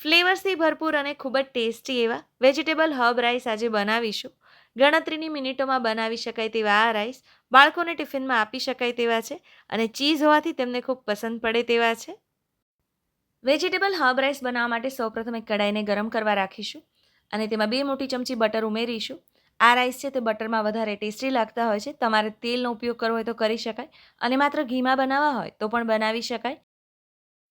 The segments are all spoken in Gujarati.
ફ્લેવર્સથી ભરપૂર અને ખૂબ જ ટેસ્ટી એવા વેજીટેબલ હર્બ રાઈસ આજે બનાવીશું. ગણતરીની મિનિટોમાં બનાવી શકાય તેવા આ રાઈસ બાળકોને ટિફિનમાં આપી શકાય તેવા છે અને ચીઝ હોવાથી તેમને ખૂબ પસંદ પડે તેવા છે. વેજીટેબલ હર્બ રાઈસ બનાવવા માટે સૌપ્રથમ એક કડાઈને ગરમ કરવા રાખીશું અને તેમાં બે મોટી ચમચી બટર ઉમેરીશું. આ રાઈસ છે તે બટરમાં વધારે ટેસ્ટી લાગતા હોય છે. તમારે તેલનો ઉપયોગ કરવો હોય તો કરી શકાય અને માત્ર ઘીમાં બનાવવા હોય તો પણ બનાવી શકાય.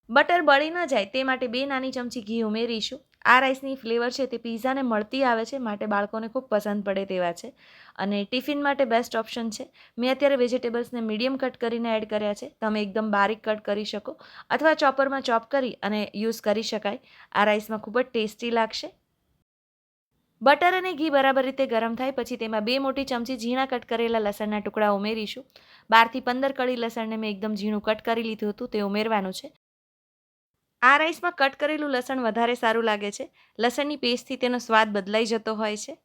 બટર બળી ન જાય તે માટે બે નાની ચમચી ઘી ઉમેરીશું. આ રાઈસની ફ્લેવર છે તે પીઝાને મળતી આવે છે, માટે બાળકોને ખૂબ પસંદ પડે તેવા છે. અને ટિફિન માટે બેસ્ટ ઓપ્શન છે. મેં અત્યારે વેજીટેબલ્સને મીડિયમ કટ કરીને એડ કર્યા છે. તમે એકદમ બારીક કટ કરી શકો. અથવા ચોપરમાં ચોપ કરી અને યુઝ કરી શકાય. આ રાઈસમાં ખૂબ જ ટેસ્ટી લાગશે. બટર અને ઘી બરાબર રીતે ગરમ થાય, પછી તેમાં બે મોટી ચમચી ઝીણા કટ કરેલા લસણના ટુકડા ઉમેરીશું. બારથી પંદર કળી લસણને મેં એકદમ ઝીણું કટ કરી લીધું હતું, તે ઉમેરવાનું છે. આ રાઈસમાં કટ કરેલું લસણ વધારે સારું લાગે છે. લસણની પેસ્ટથી તેનો સ્વાદ બદલાઈ જતો હોય છે.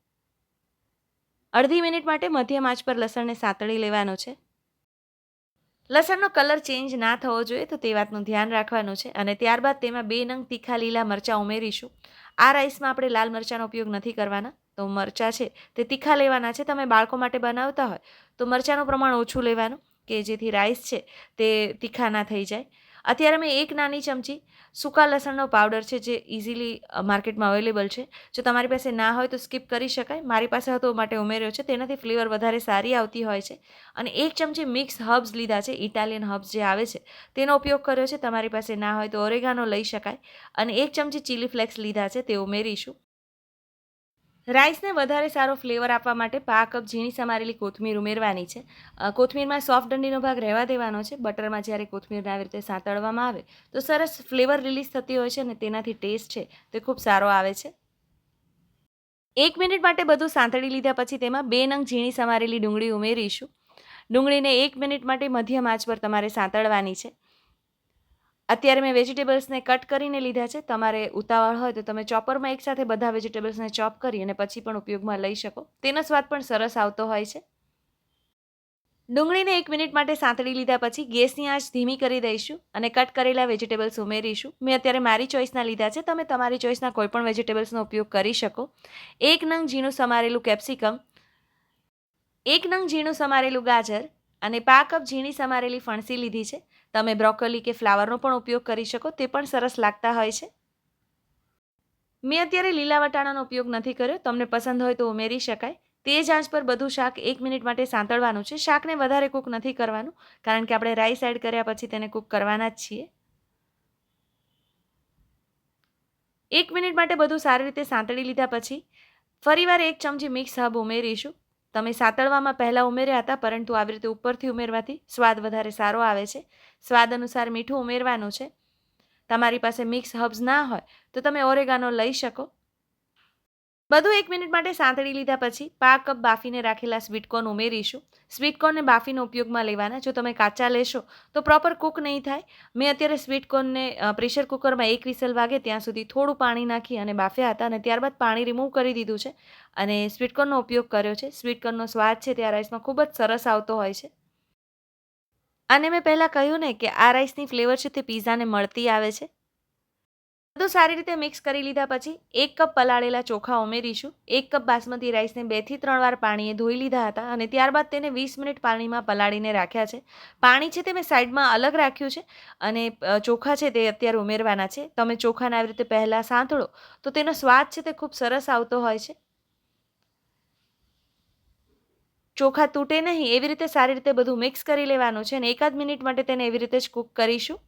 અડધી મિનિટ માટે મધ્યમ આંચ પર લસણને સાતળી લેવાનો છે. લસણનો કલર ચેન્જ ના થવો જોઈએ તો તે વાતનું ધ્યાન રાખવાનું છે અને ત્યારબાદ તેમાં બે નંગ તીખા લીલા મરચાં ઉમેરીશું. આ રાઈસમાં આપણે લાલ મરચાંનો ઉપયોગ નથી કરવાના. તો મરચાં છે તે તીખા લેવાના છે. તમે બાળકો માટે બનાવતા હોય તો મરચાંનું પ્રમાણ ઓછું લેવાનું કે જેથી રાઈસ છે તે તીખા ના થઈ જાય. અત્યારે મેં એક નાની ચમચી સૂકા લસણનો પાવડર છે, જે ઇઝીલી માર્કેટમાં અવેલેબલ છે. જો તમારી પાસે ના હોય તો સ્કીપ કરી શકાય. મારી પાસે હતો માટે ઉમેર્યો છે. તેનાથી ફ્લેવર વધારે સારી આવતી હોય છે. અને એક ચમચી મિક્સ હર્બ્સ લીધા છે ઇટાલિયન હર્બ્સ જે આવે છે, તેનો ઉપયોગ કર્યો છે. તમારી પાસે ના હોય તો ઓરેગાનો લઈ શકાય. અને એક ચમચી ચીલી ફ્લેક્સ લીધા છે, તે ઉમેરીશું. રાઈસને વધારે સારો ફ્લેવર આપવા માટે પા કપ ઝીણી સમારેલી કોથમીર ઉમેરવાની છે. કોથમીરમાં સોફ્ટ ડંડીનો ભાગ રહેવા દેવાનો છે. બટરમાં જ્યારે કોથમીરને આવી રીતે સાંતળવામાં આવે, તો સરસ ફ્લેવર રિલીઝ થતી હોય છે અને તેનાથી ટેસ્ટ છે તે ખૂબ સારો આવે છે. એક મિનિટ માટે બધું સાંતળી લીધા પછી તેમાં બે નંગ ઝીણી સમારેલી ડુંગળી ઉમેરીશું. ડુંગળીને એક મિનિટ માટે મધ્યમ આંચ પર તમારે સાંતળવાની છે. અત્યારે મેં વેજીટેબલ્સને કટ કરીને લીધા છે. તમારે ઉતાવળ હોય તો તમે ચોપરમાં એકસાથે બધા વેજીટેબલ્સને ચોપ કરી અને પછી પણ ઉપયોગમાં લઈ શકો. તેનો સ્વાદ પણ સરસ આવતો હોય છે. ડુંગળીને એક મિનિટ માટે સાંતળી લીધા પછી ગેસની આંચ ધીમી કરી દઈશું અને કટ કરેલા વેજીટેબલ્સ ઉમેરીશું. મેં અત્યારે મારી ચોઈસના લીધા છે. તમે તમારી ચોઈસના કોઈ પણ વેજીટેબલ્સનો ઉપયોગ કરી શકો. એક નંગ ઝીણું સમારેલું કેપ્સિકમ, એક નંગ ઝીણું સમારેલું ગાજર અને પા કપ ઝીણી સમારેલી ફણસી લીધી છે. તમે બ્રોકોલી કે ફ્લાવરનો પણ ઉપયોગ કરી શકો, તે પણ સરસ લાગતા હોય છે. મેં અત્યારે લીલા વટાણાનો ઉપયોગ નથી કર્યો, તમને પસંદ હોય તો ઉમેરી શકાય. તે જ આંચ પર બધું શાક એક મિનિટ માટે સાંતળવાનું છે. શાકને વધારે કૂક નથી કરવાનું, કારણ કે આપણે રાઈસ એડ કર્યા પછી તેને કૂક કરવાના જ છીએ. એક મિનિટ માટે બધું સારી રીતે સાંતળી લીધા પછી ફરીવાર એક ચમચી મિક્સ હબ ઉમેરીશું. તમે સાતળવામાં પહેલાં ઉમેર્યા હતા, પરંતુ આવી રીતે ઉપરથી ઉમેરવાથી સ્વાદ વધારે સારો આવે છે. સ્વાદ અનુસાર મીઠું ઉમેરવાનું છે. તમારી પાસે મિક્સ હબ્સ ના હોય, તો તમે ઓરેગાનો લઈ શકો. બધું એક મિનિટ માટે સાંતળી લીધા પછી પા કપ બાફીને રાખેલા સ્વીટકોર્ન ઉમેરીશું. સ્વીટકોર્નને બાફીનો ઉપયોગમાં લેવાના. જો તમે કાચા લેશો તો પ્રોપર કૂક નહીં થાય. મેં અત્યારે સ્વીટકોર્નને પ્રેશર કુકરમાં એક વિસલ વાગે ત્યાં સુધી થોડું પાણી નાખી અને બાફ્યા હતા અને ત્યારબાદ પાણી રિમૂવ કરી દીધું છે. અને સ્વીટકોર્નનો ઉપયોગ કર્યો છે. સ્વીટકોર્નનો સ્વાદ છે તે આ રાઈસમાં ખૂબ જ સરસ આવતો હોય છે. અને મેં પહેલાં કહ્યું ને કે આ રાઈસની ફ્લેવર છે તે પીઝાને મળતી આવે છે. બધું સારી રીતે મિક્સ કરી લીધા પછી એક કપ પલાળેલા ચોખા ઉમેરીશું. એક કપ બાસમતી રાઈસને બેથી ત્રણ વાર પાણીએ ધોઈ લીધા હતા અને ત્યારબાદ તેને વીસ મિનિટ પાણીમાં પલાળીને રાખ્યા છે. પાણી છે તે મેં સાઈડમાં અલગ રાખ્યું છે અને ચોખા છે તે અત્યારે ઉમેરવાના છે. તમે ચોખાને આવી રીતે પહેલાં સાંતળો તો તેનો સ્વાદ છે તે ખૂબ સરસ આવતો હોય છે. ચોખા તૂટે નહીં, એવી રીતે સારી રીતે બધું મિક્સ કરી લેવાનું છે અને એકાદ મિનિટ માટે તેને એવી રીતે જ કૂક કરીશું.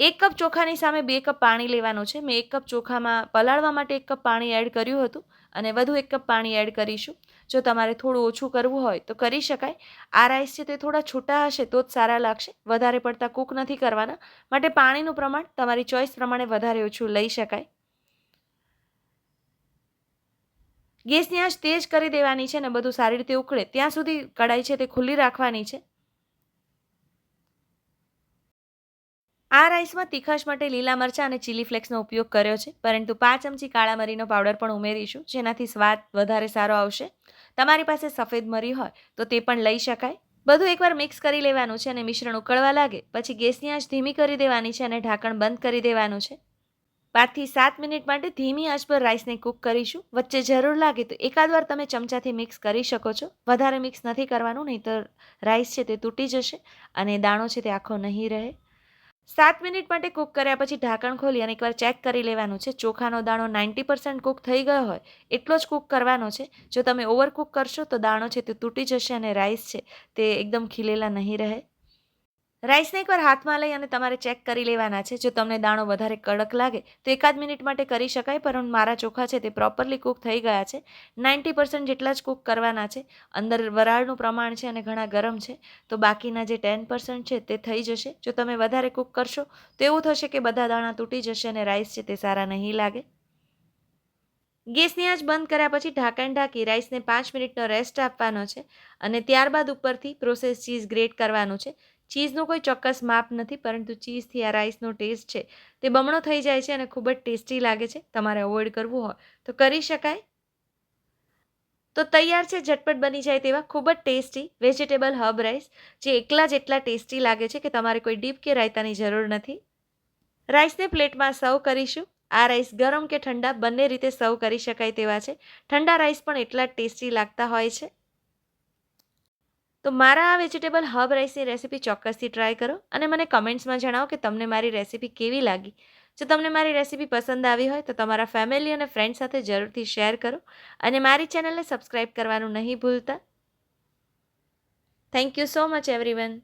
એક કપ ચોખાની સામે બે કપ પાણી લેવાનું છે. મેં એક કપ ચોખામાં પલાળવા માટે એક કપ પાણી એડ કર્યું હતું અને વધુ એક કપ પાણી એડ કરીશું. જો તમારે થોડું ઓછું કરવું હોય તો કરી શકાય. આ રાઈસ છે તે થોડા છૂટા હશે તો જ સારા લાગશે. વધારે પડતા કૂક નથી કરવાના. માટે પાણીનું પ્રમાણ તમારી ચોઈસ પ્રમાણે વધારે ઓછું લઈ શકાય. ગેસની આંચ તેજ કરી દેવાની છે ને બધું સારી રીતે ઉકળે. ત્યાં સુધી કડાઈ છે તે ખુલ્લી રાખવાની છે. આ રાઈસમાં તીખાશ માટે લીલા મરચાં અને ચીલી ફ્લેક્સનો ઉપયોગ કર્યો છે. પરંતુ પાંચ ચમચી કાળા મરીનો પાવડર પણ ઉમેરીશું, જેનાથી સ્વાદ વધારે સારો આવશે. તમારી પાસે સફેદ મરી હોય તો તે પણ લઈ શકાય. બધું એકવાર મિક્સ કરી લેવાનું છે અને મિશ્રણ ઉકળવા લાગે. પછી ગેસની આંચ ધીમી કરી દેવાની છે અને ઢાંકણ બંધ કરી દેવાનું છે. પાંચથી સાત મિનિટ માટે ધીમી આંચ પર રાઈસને કૂક કરીશું. વચ્ચે જરૂર લાગે તો એકાદ વાર તમે ચમચાથી મિક્સ કરી શકો છો. વધારે મિક્સ નથી કરવાનું નહીં તો રાઈસ છે તે તૂટી જશે અને દાણો છે તે આખો નહીં રહે. સાત મિનિટ માટે કૂક કર્યા પછી ઢાંકણ ખોલી અને એકવાર ચેક કરી લેવાનું છે. ચોખાનો દાણો નાઇન્ટી પર્સન્ટ કૂક થઈ ગયો હોય, એટલો જ કૂક કરવાનો છે. જો તમે ઓવર કૂક કરશો તો દાણો છે તે તૂટી જશે અને રાઈસ છે તે એકદમ ખીલેલા નહીં રહે. રાઈસને એકવાર હાથમાં લઈ અને તમારે ચેક કરી લેવાના છે. જો તમને દાણો વધારે કડક લાગે, તો એકાદ મિનિટ માટે કરી શકાય પરંતુ મારા ચોખા છે તે પ્રોપરલી કૂક થઈ ગયા છે. નાઇન્ટી પર્સન્ટ જેટલા જ કૂક કરવાના છે. અંદર વરાળનું પ્રમાણ છે અને ઘણા ગરમ છે. તો બાકીના જે ટેન પર્સન્ટ છે તે થઈ જશે. જો તમે વધારે કૂક કરશો, તો એવું થશે કે બધા દાણા તૂટી જશે અને રાઈસ છે તે સારા નહીં લાગે. ગેસની આંચ બંધ કર્યા પછી ઢાંકણ ઢાંકી રાઈસને પાંચ મિનિટનો રેસ્ટ આપવાનો છે અને ત્યારબાદ ઉપરથી પ્રોસેસ ચીઝ ગ્રેટ કરવાનું છે. ચીઝનું કોઈ ચોક્કસ માપ નથી, પરંતુ ચીઝથી આ રાઈસનો ટેસ્ટ છે, તે બમણો થઈ જાય છે અને ખૂબ જ ટેસ્ટી લાગે છે. તમારે અવોઇડ કરવું હોય તો કરી શકાય. તો તૈયાર છે, ઝટપટ બની જાય તેવા ખૂબ જ ટેસ્ટી વેજીટેબલ હબ રાઈસ, જે એકલા જ એટલા ટેસ્ટી લાગે છે કે તમારે કોઈ ડીપ કે રાયતાની જરૂર નથી. રાઈસને પ્લેટમાં સર્વ કરીશું. આ રાઈસ ગરમ કે ઠંડા બંને રીતે સર્વ કરી શકાય તેવા છે. ઠંડા રાઈસ પણ એટલા ટેસ્ટી લાગતા હોય છે. તો મારા આ વેજીટેબલ હબ રાઈસની રેસીપી ચોક્કસથી ટ્રાય કરો અને મને કમેન્ટ્સમાં જણાવો કે તમને મારી રેસીપી કેવી લાગી. જો તમને મારી રેસીપી પસંદ આવી હોય તો તમારા ફેમિલી અને ફ્રેન્ડ સાથે જરૂરથી શેર કરો અને મારી ચેનલને સબસ્ક્રાઈબ કરવાનું નહીં ભૂલતા. Thank you so much everyone